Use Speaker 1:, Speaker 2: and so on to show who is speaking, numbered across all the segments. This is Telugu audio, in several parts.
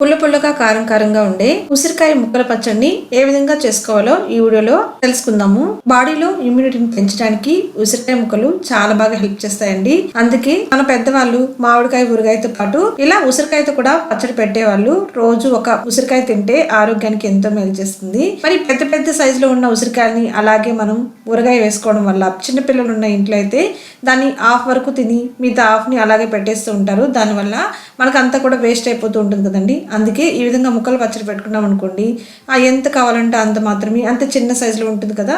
Speaker 1: పుల్ల పుల్లగా కారం కారంగా ఉండే ఉసిరికాయ ముక్కల పచ్చడిని ఏ విధంగా చేసుకోవాలో ఈ వీడియోలో తెలుసుకుందాము. బాడీలో ఇమ్యూనిటీని పెంచడానికి ఉసిరికాయ ముక్కలు చాలా బాగా హెల్ప్ చేస్తాయండి. అందుకే మన పెద్దవాళ్ళు మామిడికాయ ఊరగాయతో పాటు ఇలా ఉసిరికాయతో కూడా పచ్చడి పెట్టేవాళ్ళు రోజు ఒక ఉసిరికాయ తింటే ఆరోగ్యానికి ఎంతో మేలు చేస్తుంది. మరి పెద్ద పెద్ద సైజులో ఉన్న ఉసిరికాయని అలాగే మనం ఊరగాయ వేసుకోవడం వల్ల చిన్నపిల్లలు ఉన్న ఇంట్లో అయితే దాన్ని హాఫ్ వరకు తిని మిగతా హాఫ్ని అలాగే పెట్టేస్తూ ఉంటారు. దానివల్ల మనకు అంతా కూడా వేస్ట్ అయిపోతూ ఉంటుంది కదండి. అందుకే ఈ విధంగా ముక్కలు పచ్చడి పెట్టుకున్నాం అనుకోండి. ఆ ఎంత కావాలంటే అంత మాత్రమే అంత చిన్న సైజులో ఉంటుంది కదా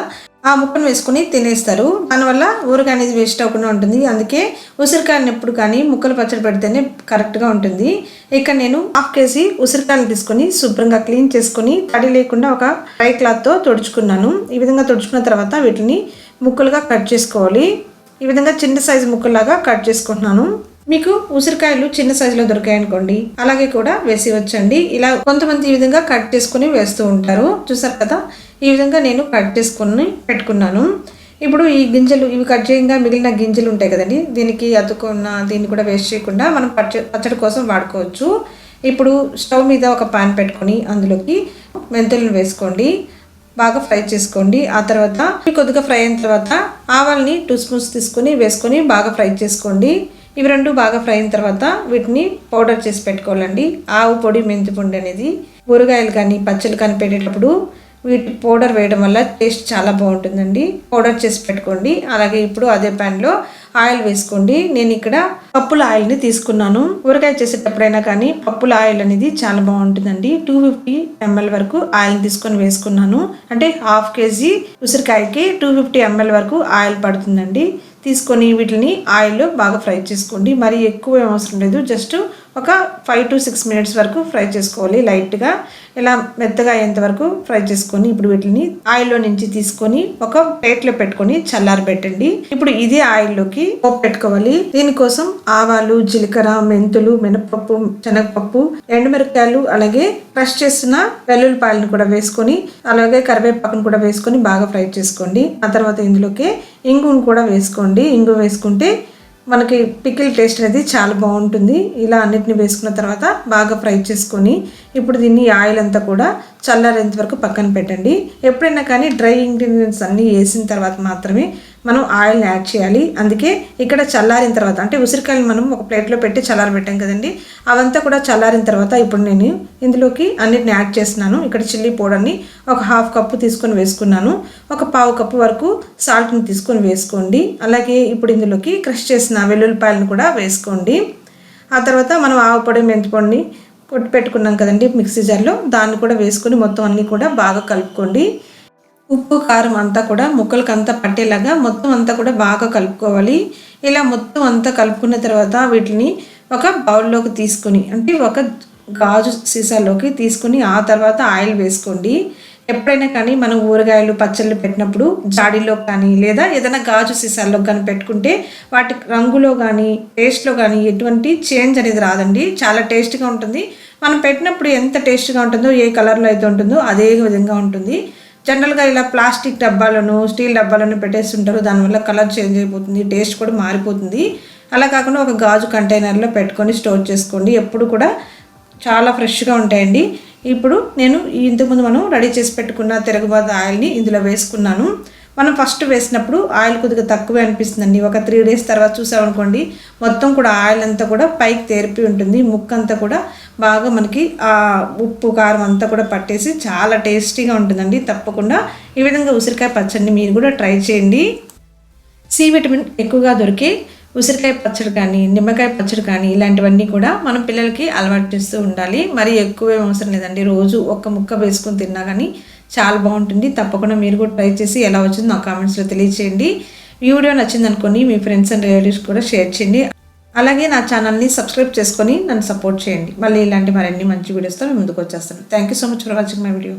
Speaker 1: ఆ ముక్కను వేసుకుని తినేస్తారు. దానివల్ల ఊరగాయ అనేది వేస్ట్ అవ్వకుండా ఉంటుంది. అందుకే ఉసిరికాయని ఎప్పుడు కానీ ముక్కలు పచ్చడి పెడితేనే కరెక్ట్గా ఉంటుంది. ఇక్కడ నేను హాఫ్ కేజీ ఉసిరికాయలు తీసుకొని శుభ్రంగా క్లీన్ చేసుకుని తడి లేకుండా ఒక డ్రై క్లాత్తో తుడుచుకున్నాను. ఈ విధంగా తుడుచుకున్న తర్వాత వీటిని ముక్కలుగా కట్ చేసుకోవాలి. ఈ విధంగా చిన్న సైజు ముక్కలాగా కట్ చేసుకుంటున్నాను. మీకు ఉసిరికాయలు చిన్న సైజులో దొరికాయి అనుకోండి అలాగే కూడా వేసి వచ్చండి. ఇలా కొంతమంది ఈ విధంగా కట్ చేసుకుని వేస్తూ ఉంటారు. చూసారు కదా? ఈ విధంగా నేను కట్ చేసుకుని పెట్టుకున్నాను. ఇప్పుడు ఈ గింజలు ఇవి కట్ చేయంగా మిగిలిన గింజలు ఉంటాయి కదండి? దీనికి అతుకున్న దీన్ని కూడా వేస్ట్ చేయకుండా మనం పచ్చ పచ్చడి కోసం వాడుకోవచ్చు. ఇప్పుడు స్టవ్ మీద ఒక పాన్ పెట్టుకొని అందులోకి మెంతులను వేసుకోండి. బాగా ఫ్రై చేసుకోండి. ఆ తర్వాత కొద్దిగా ఫ్రై అయిన తర్వాత ఆవాల్ని టూ స్పూన్స్ తీసుకొని వేసుకొని బాగా ఫ్రై చేసుకోండి. ఇవి రెండు బాగా ఫ్రై అయిన తర్వాత వీటిని పౌడర్ చేసి పెట్టుకోవాలండి. ఆవు పొడి మెంతిపండు అనేది ఊరగాయలు కానీ పచ్చళ్ళు కానీ పెట్టేటప్పుడు వీటి పౌడర్ వేయడం వల్ల టేస్ట్ చాలా బాగుంటుందండి. పౌడర్ చేసి పెట్టుకోండి. అలాగే ఇప్పుడు అదే ప్యాన్లో ఆయిల్ వేసుకోండి. నేను ఇక్కడ పప్పుల ఆయిల్ని తీసుకున్నాను. ఊరగాయ చేసేటప్పుడైనా కానీ పప్పుల ఆయిల్ అనేది చాలా బాగుంటుందండి. టూ ఫిఫ్టీ ఎంఎల్ వరకు ఆయిల్ తీసుకొని వేసుకున్నాను. అంటే హాఫ్ కేజీ ఉసిరికాయకి టూ ఫిఫ్టీ ఎంఎల్ వరకు ఆయిల్ పడుతుందండి. తీసుకొని వీటిని ఆయిల్లో బాగా ఫ్రై చేసుకోండి. మరి ఎక్కువ ఏం అవసరం లేదు. జస్ట్ ఒక ఫైవ్ టు సిక్స్ మినిట్స్ వరకు ఫ్రై చేసుకోవాలి. లైట్గా ఇలా మెత్తగా అయ్యేంత వరకు ఫ్రై చేసుకొని ఇప్పుడు వీటిని ఆయిల్లో నుంచి తీసుకొని ఒక ప్లేట్లో పెట్టుకొని చల్లారి పెట్టండి. ఇప్పుడు ఇదే ఆయిల్లోకి పప్పు పెట్టుకోవాలి. దీనికోసం ఆవాలు జీలకర్ర మెంతులు మినపప్పు శనగపప్పు ఎండుమిరపకాయలు అలాగే క్రష్ చేసిన వెల్లుల్లిపాయలను కూడా వేసుకొని అలాగే కరివేపాకును కూడా వేసుకొని బాగా ఫ్రై చేసుకోండి. ఆ తర్వాత ఇందులోకి ఇంగును కూడా వేసుకోండి. ఇంగు వేసుకుంటే మనకి పికిల్ టేస్ట్ అనేది చాలా బాగుంటుంది. ఇలా అన్నిటిని వేసుకున్న తర్వాత బాగా ఫ్రై చేసుకొని ఇప్పుడు దీన్ని ఆయిల్ అంతా కూడా చల్లారేంత వరకు పక్కన పెట్టండి. ఎప్పుడైనా కానీ డ్రై ఇంగ్రీడియంట్స్ అన్నీ వేసిన తర్వాత మాత్రమే మనం ఆయిల్ని యాడ్ చేయాలి. అందుకే ఇక్కడ చల్లారిన తర్వాత అంటే ఉసిరికాయలు మనం ఒక ప్లేట్లో పెట్టి చల్లారి పెట్టాం కదండి. అవంతా కూడా చల్లారిన తర్వాత ఇప్పుడు నేను ఇందులోకి అన్నిటిని యాడ్ చేస్తున్నాను. ఇక్కడ చిల్లీ పౌడర్ని ఒక హాఫ్ కప్పు తీసుకొని వేసుకున్నాను. ఒక పావు కప్పు వరకు సాల్ట్ని తీసుకొని వేసుకోండి. అలాగే ఇప్పుడు ఇందులోకి క్రష్ చేసిన వెల్లుల్లిపాయలను కూడా వేసుకోండి. ఆ తర్వాత మనం ఆవు పొడి మెంతిపొడిని కొట్టి పెట్టుకున్నాం కదండి మిక్సీ జార్లో. దాన్ని కూడా వేసుకొని మొత్తం అన్నీ కూడా బాగా కలుపుకోండి. ఉప్పు కారం అంతా కూడా ముక్కలకు అంతా పట్టేలాగా మొత్తం అంతా కూడా బాగా కలుపుకోవాలి. ఇలా మొత్తం అంతా కలుపుకున్న తర్వాత వీటిని ఒక బౌల్లోకి తీసుకొని అంటే ఒక గాజు సీసాలోకి తీసుకుని ఆ తర్వాత ఆయిల్ వేసుకోండి. ఎప్పుడైనా కానీ మనం ఊరగాయలు పచ్చళ్ళు పెట్టినప్పుడు జాడీలో కానీ లేదా ఏదైనా గాజు సీసాల్లో కానీ పెట్టుకుంటే వాటి రంగులో కానీ టేస్ట్లో కానీ ఎటువంటి చేంజ్ అనేది రాదండి. చాలా టేస్ట్గా ఉంటుంది. మనం పెట్టినప్పుడు ఎంత టేస్ట్గా ఉంటుందో ఏ కలర్లో అయితే ఉంటుందో అదే విధంగా ఉంటుంది. జనరల్గా ఇలా ప్లాస్టిక్ డబ్బాలను స్టీల్ డబ్బాలను పెట్టేస్తుంటారు. దానివల్ల కలర్ చేంజ్ అయిపోతుంది టేస్ట్ కూడా మారిపోతుంది. అలా కాకుండా ఒక గాజు కంటైనర్లో పెట్టుకొని స్టోర్ చేసుకోండి. ఎప్పుడు కూడా చాలా ఫ్రెష్గా ఉంటాయండి. ఇప్పుడు నేను ఇంతకుముందు మనం రెడీ చేసి పెట్టుకున్న తిరగబాద ఆయిల్ని ఇందులో వేసుకున్నాను. మనం ఫస్ట్ వేసినప్పుడు ఆయిల్ కొద్దిగా తక్కువే అనిపిస్తుందండి. ఒక త్రీ డేస్ తర్వాత చూసామనుకోండి మొత్తం కూడా ఆయిల్ అంతా కూడా పైకి తేరిపి ఉంటుంది. ముక్క అంతా కూడా బాగా మనకి ఆ ఉప్పు కారం అంతా కూడా పట్టేసి చాలా టేస్టీగా ఉంటుందండి. తప్పకుండా ఈ విధంగా ఉసిరికాయ పచ్చడిని మీరు కూడా ట్రై చేయండి. సి విటమిన్ ఎక్కువగా దొరికే ఉసిరికాయ పచ్చడి కానీ నిమ్మకాయ పచ్చడి కానీ ఇలాంటివన్నీ కూడా మనం పిల్లలకి అలవాటు చేస్తూ ఉండాలి. మరి ఎక్కువ అవసరం లేదండి. రోజు ఒక్క ముక్క వేసుకొని తిన్నా కానీ చాలా బాగుంటుంది. తప్పకుండా మీరు కూడా ట్రై చేసి ఎలా వచ్చిందో నా కామెంట్స్లో తెలియచేయండి. ఈ వీడియో నచ్చింది అనుకోండి మీ ఫ్రెండ్స్ అండ్ రిలేటివ్స్ కూడా షేర్ చేయండి. అలాగే నా ఛానల్ని సబ్స్క్రైబ్ చేసుకొని నన్ను సపోర్ట్ చేయండి. మళ్ళీ ఇలాంటి మరిన్ని మంచి వీడియోస్తో ముందుకు వచ్చేస్తాను. Thank you so much for watching my video